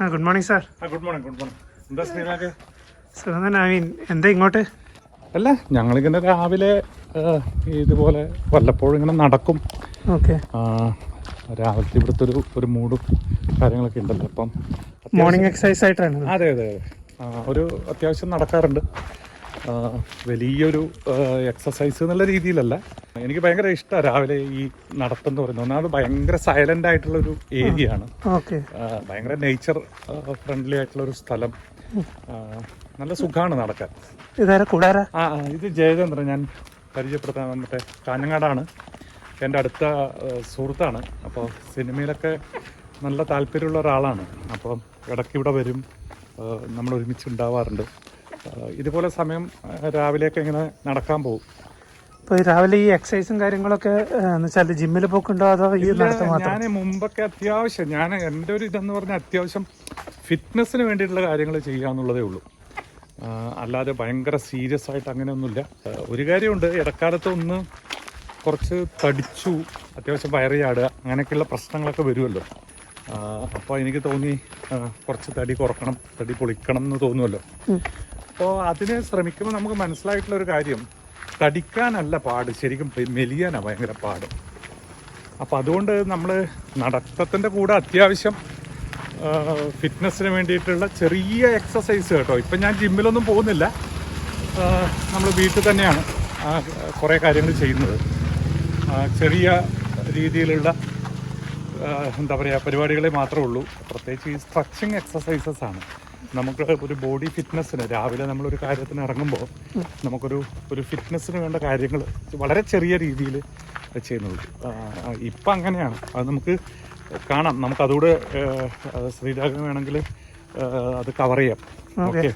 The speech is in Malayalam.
ആ ഗുഡ് മോർണിംഗ് സാർ ആ ഗുഡ് മോർണിംഗ് ഗുഡ് മോർണിംഗ് എന്താ ശ്രീനാഗ് സുഖം തന്നെ. ഐ മീൻ എന്താ ഇങ്ങോട്ട്? അല്ല ഞങ്ങളിങ്ങനെ രാവിലെ ഇതുപോലെ വല്ലപ്പോഴും ഇങ്ങനെ നടക്കും. ഓക്കെ രാവിലത്തെ ഇവിടുത്തെ ഒരു ഒരു മൂഡും കാര്യങ്ങളൊക്കെ ഉണ്ടല്ലോ. അപ്പം മോർണിംഗ് എക്സസൈസ് ആയിട്ടാണ്. അതെ അതെ അതെ. ഒരു അത്യാവശ്യം നടക്കാറുണ്ട്. വലിയൊരു എക്സസൈസ് എന്നുള്ള രീതിയിലല്ല. എനിക്ക് ഭയങ്കര ഇഷ്ടമാണ് രാവിലെ ഈ നടത്തം എന്ന് പറയുന്നത്. ഒന്നാമത് ഭയങ്കര സൈലന്റ് ആയിട്ടുള്ള ഒരു ഏരിയ ആണ് ഭയങ്കര നേച്ചർ ഫ്രണ്ട്ലി ആയിട്ടുള്ള ഒരു സ്ഥലം. നല്ല സുഖമാണ് നടക്കാൻ. ആ ഇത് ജയചന്ദ്രൻ. ഞാൻ പരിചയപ്പെടുത്താൻ മറ്റേ കാഞ്ഞങ്ങാടാണ്. എന്റെ അടുത്ത സുഹൃത്താണ്. അപ്പോൾ സിനിമയിലൊക്കെ നല്ല താല്പര്യമുള്ള ഒരാളാണ്. അപ്പോൾ ഇടയ്ക്ക് ഇവിടെ വരും നമ്മൾ ഒരുമിച്ച് ഉണ്ടാവാറുണ്ട്. ഇതുപോലെ സമയം രാവിലെയൊക്കെ ഇങ്ങനെ നടക്കാൻ പോകും. അപ്പോൾ ഈ രാവിലെ ഈ എക്സസൈസും കാര്യങ്ങളൊക്കെ എന്ന് വെച്ചാൽ ജിമ്മിൽ പോക്കുണ്ടോ അതോ ഈ ഞാൻ മുമ്പൊക്കെ അത്യാവശ്യം ഞാൻ എന്റെ ഒരു ഇതെന്ന് പറഞ്ഞാൽ അത്യാവശ്യം ഫിറ്റ്നസ്സിന് വേണ്ടിയിട്ടുള്ള കാര്യങ്ങൾ ചെയ്യാന്നുള്ളതേ ഉള്ളൂ. അല്ലാതെ ഭയങ്കര സീരിയസ് ആയിട്ട് അങ്ങനെയൊന്നുമില്ല. ഒരു കാര്യമുണ്ട് ഇടക്കാലത്ത് ഒന്ന് കുറച്ച് തടിച്ചു അത്യാവശ്യം വയറിയാടുക അങ്ങനെയൊക്കെയുള്ള പ്രശ്നങ്ങളൊക്കെ വരുമല്ലോ. അപ്പോൾ എനിക്ക് തോന്നി കുറച്ച് തടി കുറക്കണം തടി പൊളിക്കണം എന്ന് തോന്നുമല്ലോ. അപ്പോൾ അതിന് ശ്രമിക്കുമ്പോൾ നമുക്ക് മനസ്സിലായിട്ടുള്ള ഒരു കാര്യം. തടിക്കാനല്ല പാട്. ശരിക്കും മെലിയാനാണ് ഭയങ്കര പാട്. അപ്പം അതുകൊണ്ട് നമ്മൾ നടത്തത്തിന്റെ കൂടെ അത്യാവശ്യം ഫിറ്റ്നസ്സിന് വേണ്ടിയിട്ടുള്ള ചെറിയ എക്സസൈസ് കേട്ടോ. ഇപ്പം ഞാൻ ജിമ്മിലൊന്നും പോകുന്നില്ല. നമ്മൾ വീട്ടിൽ തന്നെയാണ് കുറേ കാര്യങ്ങൾ ചെയ്യുന്നത്. ചെറിയ രീതിയിലുള്ള എന്താ പറയുക പരിപാടികളെ മാത്രമേ ഉള്ളൂ. പ്രത്യേകിച്ച് ഈ സ്ട്രെച്ചിങ് എക്സസൈസസ് ആണ്. നമുക്ക് ഒരു ബോഡി ഫിറ്റ്നസ്സിന് രാവിലെ നമ്മളൊരു കാര്യത്തിന് ഇറങ്ങുമ്പോൾ നമുക്കൊരു ഒരു ഫിറ്റ്നസ്സിന് വേണ്ട കാര്യങ്ങൾ വളരെ ചെറിയ രീതിയിൽ ചെയ്യുന്നത് ഇപ്പം അങ്ങനെയാണ്. അത് നമുക്ക് കാണാം. നമുക്ക് അതുകൂടെ ശ്രീരാഗം വേണമെങ്കിൽ അത് കവർ ചെയ്യാം. ഓക്കെ